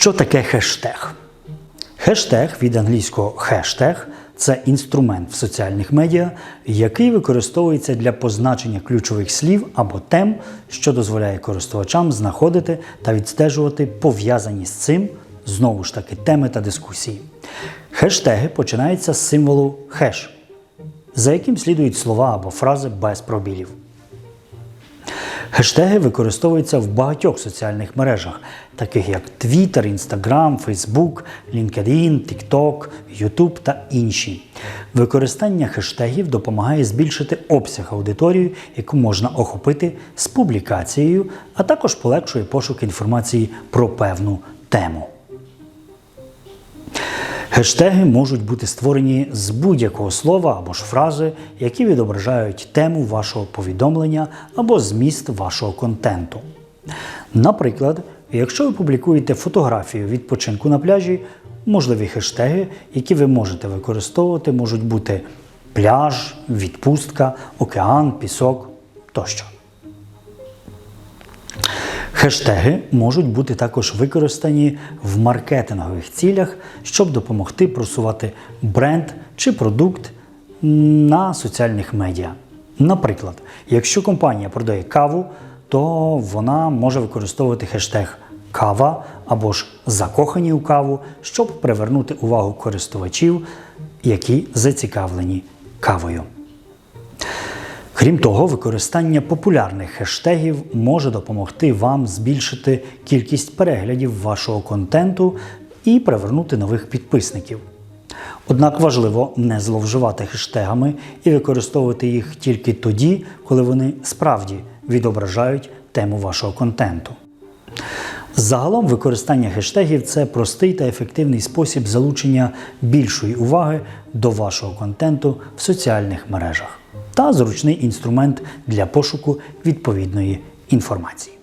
Що таке хештег? Хештег від англійського хештег це інструмент в соціальних медіа, який використовується для позначення ключових слів або тем, що дозволяє користувачам знаходити та відстежувати пов'язані з цим знову ж таки теми та дискусії. Хештеги починаються з символу хеш, за яким слідують слова або фрази без пробілів. Хештеги використовуються в багатьох соціальних мережах, таких як Twitter, Instagram, Facebook, LinkedIn, TikTok, YouTube та інші. Використання хештегів допомагає збільшити обсяг аудиторії, яку можна охопити з публікацією, а також полегшує пошук інформації про певну тему. Хештеги можуть бути створені з будь-якого слова або ж фрази, які відображають тему вашого повідомлення або зміст вашого контенту. Наприклад, якщо ви публікуєте фотографію відпочинку на пляжі, можливі хештеги, які ви можете використовувати, можуть бути пляж, відпустка, океан, пісок тощо. Хештеги можуть бути також використані в маркетингових цілях, щоб допомогти просувати бренд чи продукт на соціальних медіа. Наприклад, якщо компанія продає каву, то вона може використовувати хештег кава або ж закохані у каву, щоб привернути увагу користувачів, які зацікавлені кавою. Крім того, використання популярних хештегів може допомогти вам збільшити кількість переглядів вашого контенту і привернути нових підписників. Однак важливо не зловживати хештегами і використовувати їх тільки тоді, коли вони справді відображають тему вашого контенту. Загалом використання хештегів це простий та ефективний спосіб залучення більшої уваги до вашого контенту в соціальних мережах та зручний інструмент для пошуку відповідної інформації.